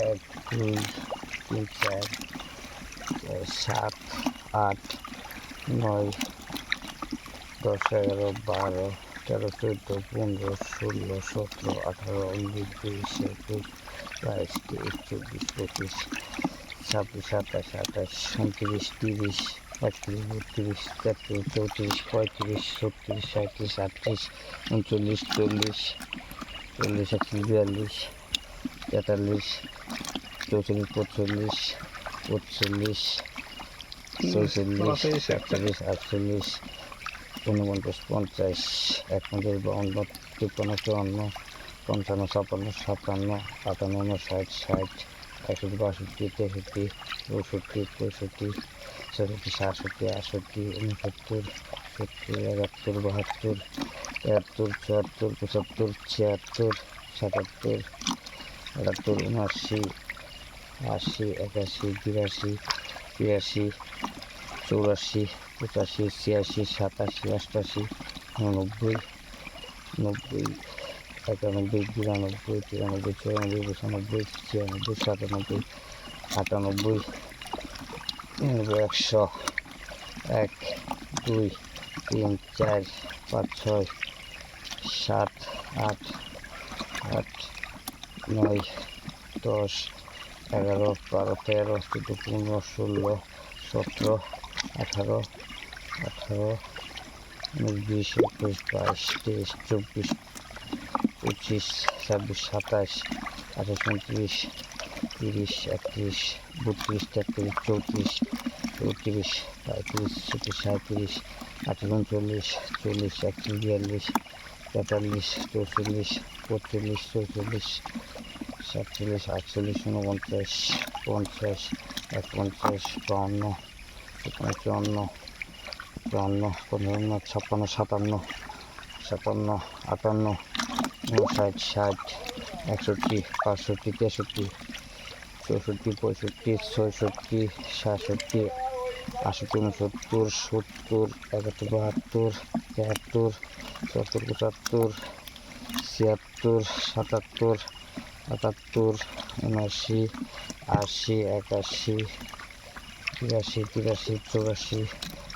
এক, দুই, তিন, চার সাত, আট, নয়, দশ, এগারো, বারো, তেরো, চোদ্দ, পনেরো, ষোলো, সতেরো, আঠারো, উনিশ, বিশ, একুশ, বাইশ, তেইশ, চব্বিশ, পঁচিশ, ছাব্বিশ, সাতাশ, আঠাশ, উনত্রিশ, তিরিশ, একত্রিশ, বত্রিশ, তেত্রিশ, চৌত্রিশ, পঁয়ত্রিশ, ছত্রিশ সাঁত্রিশ আটত্রিশ, উনচল্লিশ, চল্লিশ চল্লিশ একত্রিশ বিয়াল্লিশ তেতাল্লিশ, চৌচল্লিশ, পঁয়তাল্লিশ পঁচল্লিশ ছয়চল্লিশ, সাতচল্লিশ, আটচল্লিশ, ঊনপঞ্চাশ, পঞ্চাশ, একপঞ্চাশ, বাউন্ন, তিপ্পান্ন, চুয়ান্ন, পঞ্চান্ন, ছাপ্পান্ন, সাতান্ন, আটান্ন, ঊনষাট, ষাট, একষট্টি, বাষট্টি, তেষট্টি, চৌষট্টি, পঁয়ষট্টি, ছেষট্টি, সাতষট্টি, আটষট্টি, উনসত্তর, সত্তর, একাত্তর, বাহাত্তর একাত্তর চুয়াত্তর, পঁচাত্তর, ছিয়াত্তর, সাতাত্তর আটাত্তর উনআশি আশি একাশি বিরাশি তিরাশি, চৌরাশি, পঁচাশি, ছিয়াশি, সাতাশি অষ্টাশি উননব্বই, নব্বই, একানব্বই, বিরানব্বই, তিরানব্বই, চুরানব্বই, পঁচানব্বই, ছিয়ানব্বই, সাতানব্বই, আটানব্বই একশো, এক, দুই, তিন, চার, পাঁচ, ছয়, সাত, আট আট নয় দশ এগারো বারো তেরো চোদ্দ পনেরো ষোলো সতেরো আঠারো আঠারো উনিশ বিশ একুশ বাইশ তেইশ চব্বিশ পঁচিশ ছাব্বিশ সাতাশ আঠাশ উনত্রিশ তিরিশ একত্রিশ বত্রিশ তেত্রিশ চৌত্রিশ চৌত্রিশ পঁয়ত্রিশ ছত্রিশ সাঁত্রিশ আঠাশ উনচল্লিশ চল্লিশ একত্রিশ বিয়াল্লিশ তেতাল্লিশ চৌচল্লিশ পঁয়তাল্লিশ চৌচল্লিশ, সাতচল্লিশ, আটচল্লিশ উনপঞ্চাশ পঞ্চাশ এক পঞ্চাশ বাউন্ন চুয়ান্ন চুয়ান্ন, পঞ্চান্ন, ছাপ্পান্ন, সাতান্ন সাতান্ন, আটান্ন উনষাট ষাট, একষট্টি, বাষট্টি, তেষট্টি, চৌষট্টি, পঁয়ষট্টি, ছয়ষট্টি, সাতষট্টি আষট্টি উনসত্তর সত্তর, একাত্তর বাহাত্তর তেহাত্তর চুয়াত্তর পঁচাত্তর, ছিয়াত্তর, সাতাত্তর, আটাত্তর, উনআশি, আশি, একাশি, তিরাশি তিরাশি, চৌরাশি,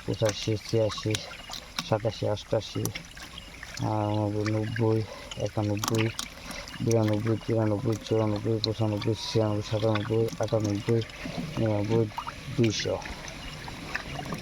পঁচাশি, ছিয়াশি, সাতাশি অষ্টাশি নব্বই, একানব্বই, বিরানব্বই, তিরানব্বই, চুরানব্বই, পঁচানব্বই, ছিয়ানব্বই, সাতানব্বই, আটানব্বই, নিরানব্বই, দুইশো।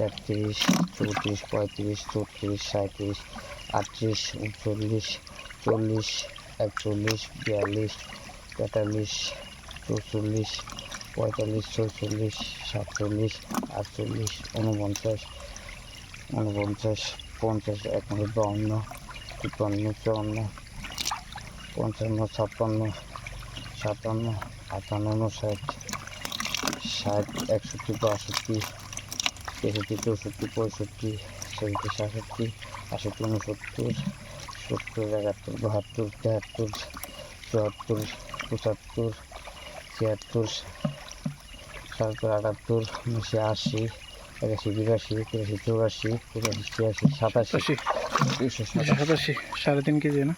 তেত্রিশ, চৌত্রিশ, পঁয়ত্রিশ, চৌত্রিশ সাঁত্রিশ আটত্রিশ, উনচল্লিশ, চল্লিশ, একচল্লিশ, বিয়াল্লিশ, তেতাল্লিশ, চৌচল্লিশ, পঁয়তাল্লিশ, ছয়চল্লিশ, সাতচল্লিশ, আটচল্লিশ উনপঞ্চাশ উনপঞ্চাশ পঞ্চাশ, একান্ন, বাউন্ন, তিপ্পান্ন, চুয়ান্ন, পঞ্চান্ন, ছাপ্পান্ন, সাতান্ন, আটান্ন উনষাট ষাট, একষট্টি, বাষট্টি তেষট্টি চৌষট্টি পঁয়ষট্টি ছেষট্টি সাতষট্টি আষট্টি উনসত্তর সত্তর একাত্তর বাহাত্তর তেহাত্তর চুয়াত্তর পঁচাত্তর ছিয়াত্তর সাতাত্তর আটাত্তর উনিশশো আশি একাশি বিরাশি তিরাশি চৌরাশি পঁচাশি ছিয়াশি সাতাশি আশি সাতাশি সাড়ে তিন কেজি না?